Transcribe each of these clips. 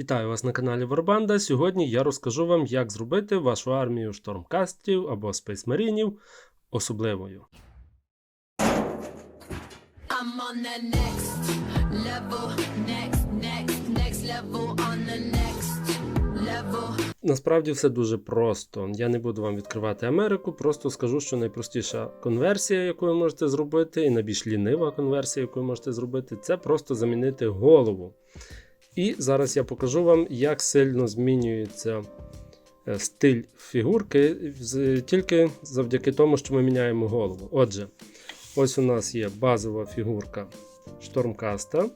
Вітаю вас на каналі Варбанда. Сьогодні я розкажу вам, як зробити вашу армію штурмкастів або спейсмарінів особливою. Насправді все дуже просто. Я не буду вам відкривати Америку, просто скажу, що найпростіша конверсія, яку ви можете зробити, і найбільш лінива конверсія, яку ви можете зробити, це просто замінити голову. І зараз я покажу вам, як сильно змінюється е, стиль фігурки тільки завдяки тому, що ми міняємо голову. Отже, ось у нас є базова фігурка Штормкаста.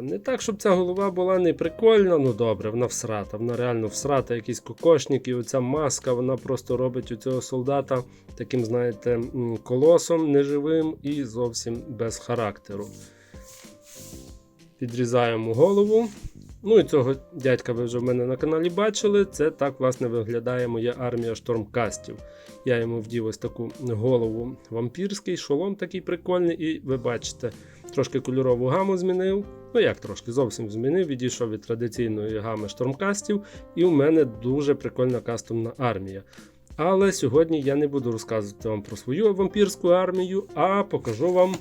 Не так, щоб ця голова була не прикольна, ну добре, вона всрата. Вона реально всрата, якийсь кокошник, і оця маска, вона просто робить у цього солдата таким, знаєте, колосом неживим і зовсім без характеру. Підрізаємо голову. Ну і цього дядька ви вже в мене на каналі бачили. Це так, власне, виглядає моя армія штурмкастів. Я йому вдів ось таку голову вампірський, шолом такий прикольний, і ви бачите, трошки кольорову гаму змінив. Ну як трошки, зовсім змінив, відійшов від традиційної гами штурмкастів, і у мене дуже прикольна кастомна армія. Але сьогодні я не буду розказувати вам про свою вампірську армію, а покажу вам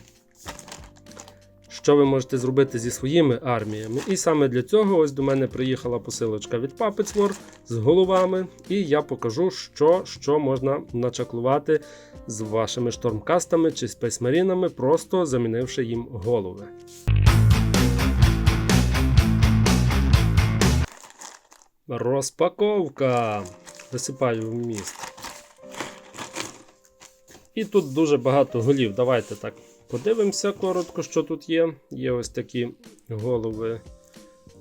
що ви можете зробити зі своїми арміями. І саме для цього ось до мене приїхала посилочка від Puppets War з головами, і я покажу, що, що можна начаклувати з вашими штурмкастами чи спейсмарінами, просто замінивши їм голови. Розпаковка. Висипаю в міст. І тут дуже багато голів. Давайте так подивимося коротко, що тут є. Є ось такі голови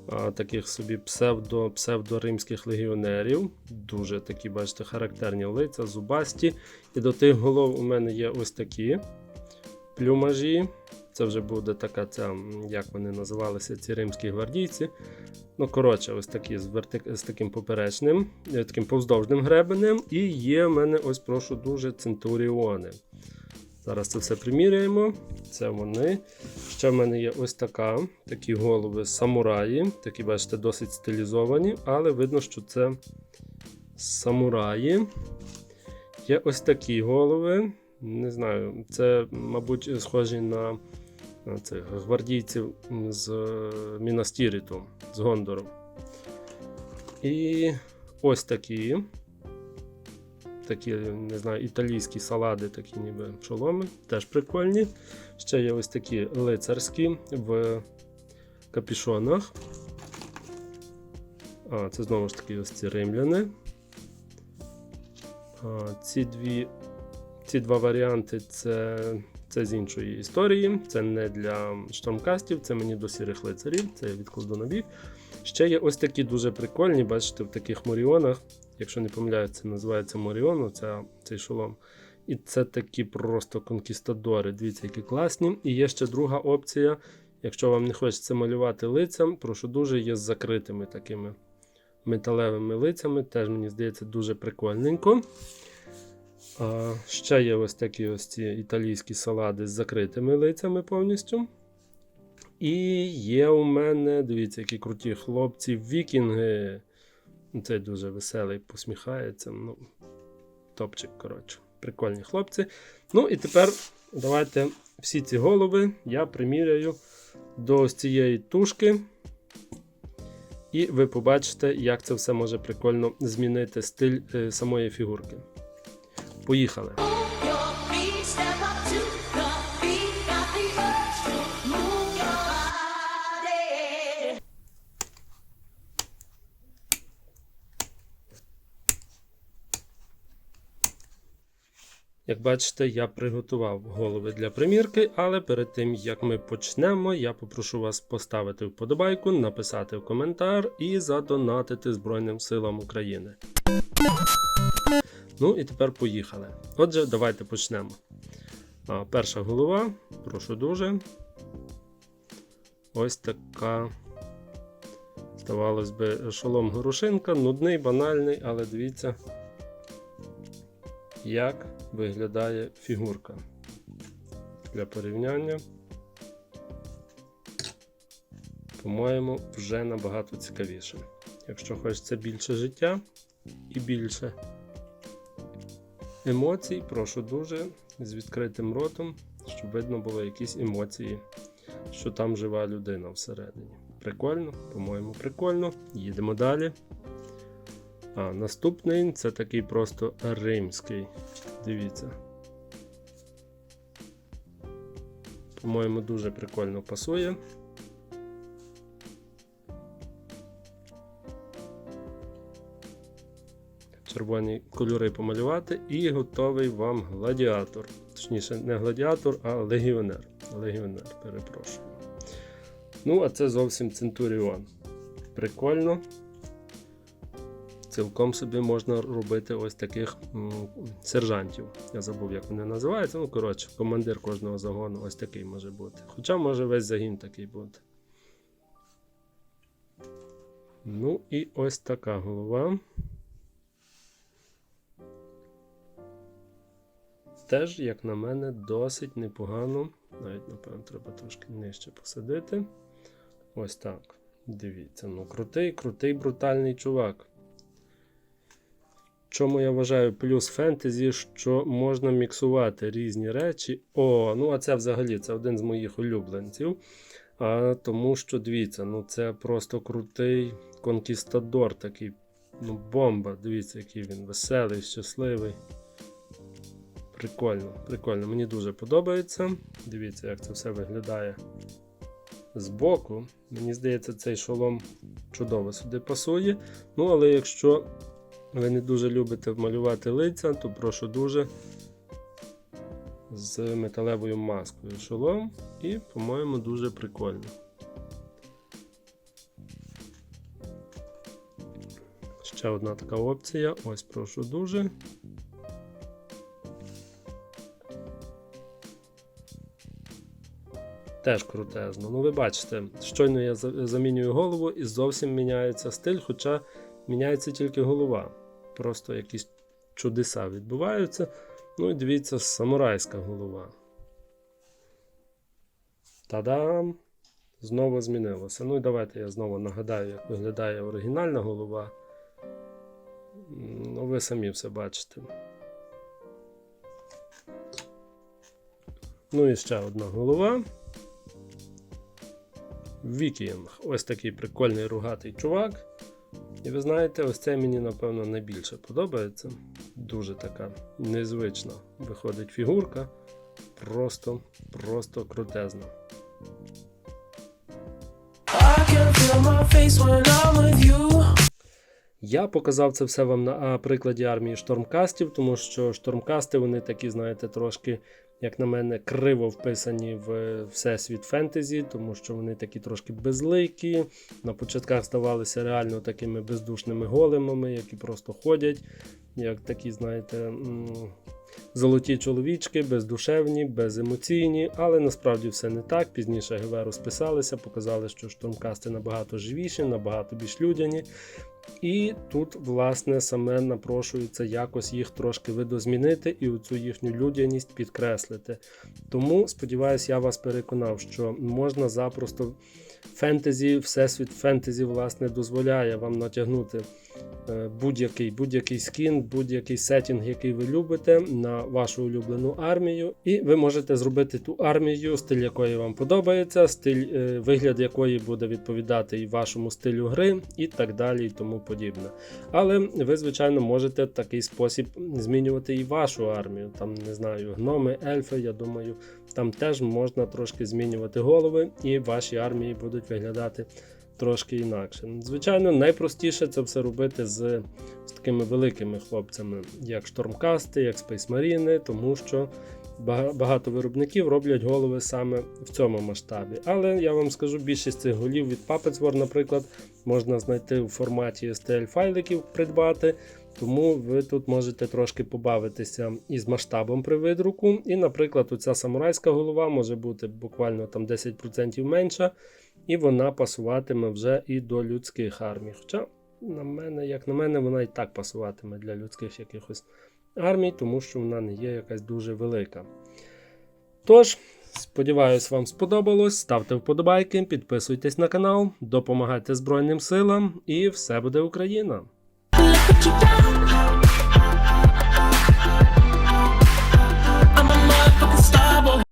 а, таких собі псевдо, псевдоримських легіонерів. Дуже такі, бачите, характерні лиця, зубасті. І до тих голов у мене є ось такі плюмажі. Це вже буде така ця, як вони називалися, ці римські гвардійці. Ну, коротше, ось такі з, вертик... з таким поперечним, е, таким повздовжним гребенем. І є в мене, ось прошу дуже, центуріони. Зараз це все приміряємо. Це вони. Ще в мене є ось така, такі голови самураї. Такі, бачите, досить стилізовані, але видно, що це самураї. Є ось такі голови. Не знаю, це, мабуть, схожі на на цих гвардійців з е, Мінастіріту, з Гондору. І ось такі. Такі, не знаю, італійські салади, такі ніби шоломи, теж прикольні. Ще є ось такі лицарські в капішонах. А, це знову ж таки ось ці римляни. А, ці, дві, ці два варіанти це, це з іншої історії. Це не для штурмкастів, це мені до сірих лицарів, це я відкладу на бік. Ще є ось такі дуже прикольні, бачите, в таких моріонах. Якщо не помиляюсь, це називається Моріон, оця, цей шолом. І це такі просто конкістадори. Дивіться, які класні. І є ще друга опція. Якщо вам не хочеться малювати лицям, прошу дуже, є з закритими такими металевими лицями. Теж мені здається дуже прикольненько. А, ще є ось такі ось ці італійські салади з закритими лицями повністю. І є у мене, дивіться, які круті хлопці, вікінги. Цей дуже веселий, посміхається. Ну, Топчик, коротше. Прикольні хлопці. Ну і тепер давайте всі ці голови я приміряю до ось цієї тушки. І ви побачите, як це все може прикольно змінити стиль е, самої фігурки. Поїхали! Як бачите, я приготував голови для примірки, але перед тим як ми почнемо, я попрошу вас поставити вподобайку, написати в коментар і задонатити Збройним силам України. Ну і тепер поїхали. Отже, давайте почнемо. Перша голова, прошу дуже. Ось така. Здавалось би, шолом горошинка, нудний, банальний, але дивіться, як виглядає фігурка. Для порівняння. по-моєму, вже набагато цікавіше. Якщо хочеться більше життя і більше емоцій, прошу дуже з відкритим ротом, щоб видно було якісь емоції, що там жива людина всередині. Прикольно, по-моєму, прикольно. Їдемо далі. А, наступний це такий просто римський. Дивіться. По-моєму, дуже прикольно пасує. Червоні кольори помалювати і готовий вам гладіатор. Точніше, не гладіатор, а легіонер. Легіонер, перепрошую. Ну, а це зовсім Центуріон. Прикольно. Цілком собі можна робити ось таких сержантів. Я забув, як вони називаються. Ну, коротше, командир кожного загону ось такий може бути. Хоча може весь загін такий бути. Ну і ось така голова. Теж, як на мене, досить непогано. Навіть, напевно, треба трошки нижче посадити. Ось так. Дивіться, ну крутий, крутий, брутальний чувак. Чому я вважаю плюс фентезі, що можна міксувати різні речі. О, ну а це взагалі це один з моїх улюбленців. А, тому що дивіться, ну це просто крутий конкістадор, такий ну, бомба. Дивіться, який він веселий, щасливий. Прикольно, прикольно. Мені дуже подобається. Дивіться, як це все виглядає збоку. Мені здається, цей шолом чудово сюди пасує. Ну, але якщо ви не дуже любите малювати лиця, то прошу дуже з металевою маскою шолом. І, по-моєму, дуже прикольно. Ще одна така опція. Ось прошу дуже. Теж крутезно. Ну, ви бачите, щойно я замінюю голову і зовсім міняється стиль, хоча міняється тільки голова. Просто якісь чудеса відбуваються. Ну і дивіться, самурайська голова. Та-дам! Знову змінилося. Ну і давайте я знову нагадаю, як виглядає оригінальна голова. Ну, ви самі все бачите. Ну і ще одна голова. Вікінг. Ось такий прикольний ругатий чувак. І ви знаєте, ось це мені, напевно, найбільше подобається. Дуже така незвична виходить фігурка. Просто, просто крутезна. Я показав це все вам на прикладі армії штурмкастів, тому що штурмкасти вони такі, знаєте, трошки, як на мене, криво вписані в всесвіт фентезі, тому що вони такі трошки безликі. На початках здавалися реально такими бездушними големами, які просто ходять, як такі, знаєте. Золоті чоловічки, бездушевні, беземоційні, але насправді все не так. Пізніше Геверу списалися, показали, що штурмкасти набагато живіші, набагато більш людяні. І тут, власне, саме напрошується якось їх трошки видозмінити і оцю їхню людяність підкреслити. Тому, сподіваюся, я вас переконав, що можна запросто фентезі, всесвіт фентезі, власне, дозволяє вам натягнути будь-який будь-який скін, будь-який сетінг, який ви любите, на вашу улюблену армію. І ви можете зробити ту армію, стиль якої вам подобається, стиль, е, вигляд якої буде відповідати і вашому стилю гри, і так далі, і тому подібне. Але ви, звичайно, можете в такий спосіб змінювати і вашу армію. Там, не знаю, гноми, ельфи, я думаю, там теж можна трошки змінювати голови, і ваші армії будуть виглядати трошки інакше. Звичайно, найпростіше це все робити з, з такими великими хлопцями, як штурмкасти, як спейсмаріни, тому що багато виробників роблять голови саме в цьому масштабі. Але я вам скажу, більшість цих голів від Puppets War, наприклад, можна знайти в форматі STL файликів, придбати. Тому ви тут можете трошки побавитися із масштабом при видруку. І, наприклад, оця самурайська голова може бути буквально там 10% менша, і вона пасуватиме вже і до людських армій. Хоча, на мене, як на мене, вона і так пасуватиме для людських якихось армій, тому що вона не є якась дуже велика. Тож, Сподіваюсь, вам сподобалось. Ставте вподобайки, підписуйтесь на канал, допомагайте Збройним силам і все буде Україна!